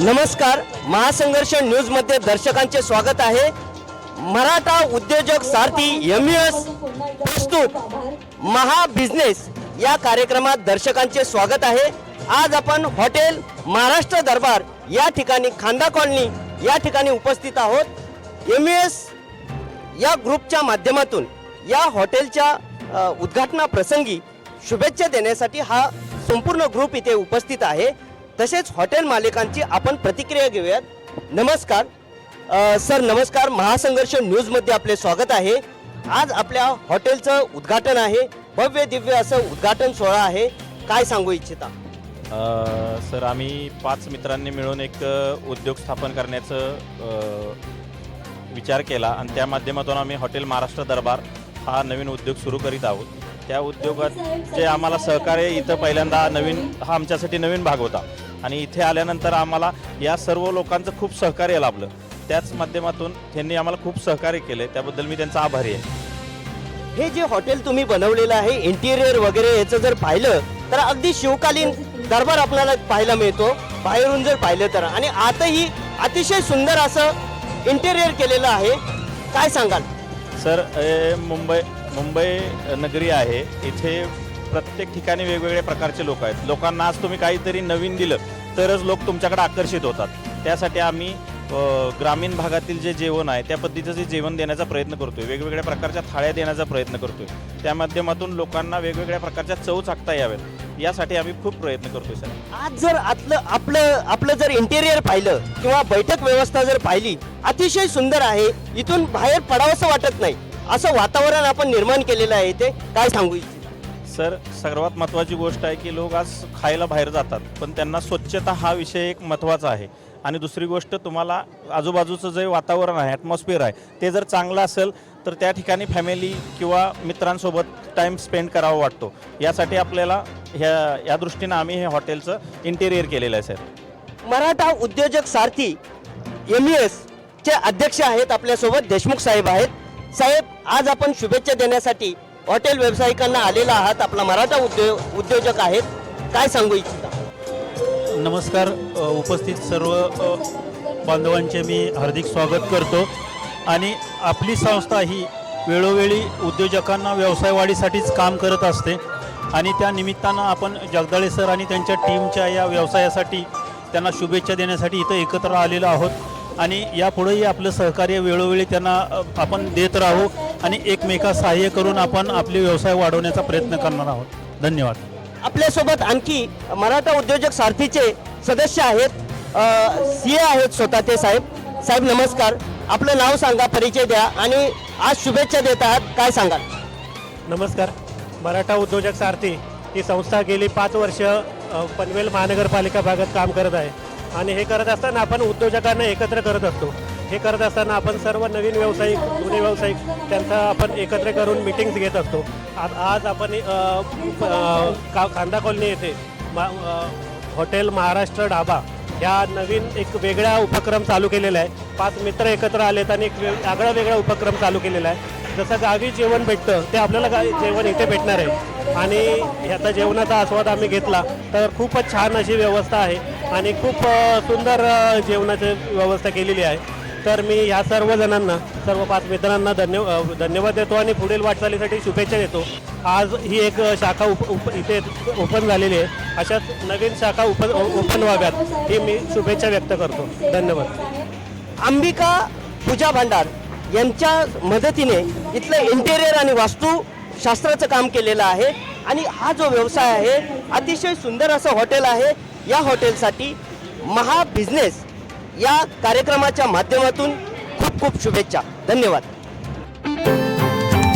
नमस्कार महासंघर्ष न्यूजमध्ये दर्शकांचे स्वागत आहे. मराठा उद्योजक सारथी एम एस प्रस्तुत महाबिझनेस या कार्यक्रमात दर्शकांचे स्वागत आहे. आज आपण हॉटेल महाराष्ट्र दरबार या ठिकाणी खांदा कॉलनी या ठिकाणी उपस्थित आहोत. एम एस या ग्रुपच्या माध्यमातून या हॉटेलच्या उद्घाटनाप्रसंगी शुभेच्छा देण्यासाठी हा संपूर्ण ग्रुप इथे उपस्थित आहे. तसेच हॉटेल मालकांची आपण प्रतिक्रिया घेऊयात. नमस्कार. अ, सर नमस्कार. महासंघर्ष न्यूजमध्ये आपले स्वागत आहे. आज आपल्या हॉटेलचं उद्घाटन आहे. भव्य दिव्य असं उद्घाटन सोहळा आहे. काय सांगू इच्छिता? अ, सर आम्ही पाच मित्रांनी मिळून एक अ, उद्योग स्थापन करण्याचं अ, विचार केला. आणि त्या माध्यमातून आम्ही हॉटेल महाराष्ट्र दरबार हा नवीन उद्योग सुरू करीत आहोत. त्या उद्योगात जे आम्हाला सहकार्य इथं पहिल्यांदा नवीन हा आमच्यासाठी नवीन भाग होता. आणि इथे आल्यानंतर आम्हाला या सर्व लोकांचं खूप सहकार्य लाभलं. त्याच माध्यमातून त्यांनी आम्हाला खूप सहकार्य केले. त्याबद्दल मी त्यांचा आभारी आहे. हे जे हॉटेल तुम्ही बनवलेलं आहे इंटिरियर वगैरे याचं जर पाहिलं तर अगदी शिवकालीन दरबार आपल्याला पाहायला मिळतो. बाहेरून जर पाहिलं तर. आणि आताही अतिशय सुंदर असं इंटेरियर केलेलं आहे. काय सांगाल? सर मुंबई मुंबई नगरी आहे. इथे प्रत्येक ठिकाणी वेगवेगळ्या प्रकारचे लोक आहेत. लोकांना आज तुम्ही काहीतरी नवीन दिलं तरच लोक तुमच्याकडे आकर्षित होतात. त्यासाठी आम्ही ग्रामीण भागातील जे जेवण आहे त्या पद्धतीचं जे जेवण देण्याचा प्रयत्न करतोय. वेगवेगळ्या प्रकारच्या थाळ्या देण्याचा प्रयत्न करतोय. त्या माध्यमातून लोकांना वेगवेगळ्या प्रकारच्या चव चाकता याव्यात. यासाठी आम्ही खूप प्रयत्न करतोय सर. आज जर आतलं आपलं आपलं जर इंटेरियर पाहिलं किंवा बैठक व्यवस्था जर पाहिली अतिशय सुंदर आहे. इथून बाहेर पडावंसं वाटत नाही. असं वातावरण आपण निर्माण केलेलं आहे ते काय सांगू इच्छित? सर सर्वात महत्त्वाची गोष्ट आहे की लोक आज खायला बाहेर जातात पण त्यांना स्वच्छता हा विषय एक महत्त्वाचा आहे. आणि दुसरी गोष्ट तुम्हाला आजूबाजूचं जे वातावरण आहे ॲटमॉस्फिअर आहे ते जर चांगलं असेल तर त्या ठिकाणी फॅमिली किंवा मित्रांसोबत टाईम स्पेंड करावा वाटतो. यासाठी आपल्याला ह्या या दृष्टीनं आम्ही हे हॉटेलचं इंटेरियर केलेलं आहे सर. मराठा उद्योजक सारथी एम एस चे अध्यक्ष आहेत आपल्यासोबत देशमुख साहेब आहेत. साहेब आज आपण शुभेच्छा देण्यासाठी हॉटेल व्यावसायिकांना आलेला आहात. आपला मराठा उद्योग उद्योजक आहेत. काय सांगू इच्छिता? नमस्कार उपस्थित सर्व बांधवांचे मी हार्दिक स्वागत करतो. आणि आपली संस्था ही वेळोवेळी उद्योजकांना व्यवसाय वाढीसाठीच काम करत असते. आणि त्या निमित्तानं आपण जगदाळे सर आणि त्यांच्या टीमच्या या व्यवसायासाठी त्यांना शुभेच्छा देण्यासाठी इथं एकत्र आलेलो आहोत. आणि यापुढेही आपलं सहकार्य वेळोवेळी त्यांना आपण देत राहू. आणि एकमेका सहाय्य करून आपण आपले व्यवसाय वाढवण्याचा प्रयत्न करणार आहोत. धन्यवाद. आपल्यासोबत आणखी मराठा उद्योजक सारथीचे सदस्य आहेत. सी ए आहेत स्वतः ते साहेब. साहेब नमस्कार. आपलं नाव सांगा परिचय द्या आणि आज शुभेच्छा देत आहात. काय सांगाल? नमस्कार. मराठा उद्योजक सारथी ही संस्था गेली पाच वर्ष पनवेल महानगरपालिका भागात काम करत आहे. आणि हे करत असताना आपण उद्योजकांना एकत्र करत असतो. हे करत असताना आपण सर्व नवीन व्यावसायिक जुने व्यावसायिक त्यांचा आपण एकत्र करून मिटिंग्स घेत असतो. आज आज आपण का खांदा कॉलनी येथे मा हॉटेल महाराष्ट्र ढाबा ह्या नवीन एक वेगळा उपक्रम चालू केलेला आहे. पाच मित्र एकत्र आलेत आणि एक आगळा वेगळा उपक्रम चालू केलेला आहे. जसं गावी जेवण भेटतं ते आपल्याला गा जेवण इथे भेटणार आहे. आणि ह्याचा जेवणाचा आस्वाद आम्ही घेतला तर खूपच छान अशी व्यवस्था आहे. आणि खूप सुंदर जेवणाची व्यवस्था केलेली आहे. तर मी ह्या सर्व जणांना सर्व पाच मित्रांना धन्य धन्यवाद देतो आणि पुढील वाटचालीसाठी शुभेच्छा देतो. आज ही एक शाखा उप उप इथे ओपन झालेली आहे. अशाच नवीन शाखा ओपन ओपन व्हाव्यात ही मी शुभेच्छा व्यक्त करतो. धन्यवाद. अंबिका पूजा भांडार यांच्या मदतीने इथलं इंटेरियर आणि वास्तुशास्त्राचं काम केलेलं आहे आणि हा जो व्यवसाय आहे अतिशय सुंदर असं हॉटेल आहे. या हॉटेलसाठी महा बिझनेस या कार्यक्रमाच्या माध्यमातून खूप खूप शुभेच्छा. धन्यवाद.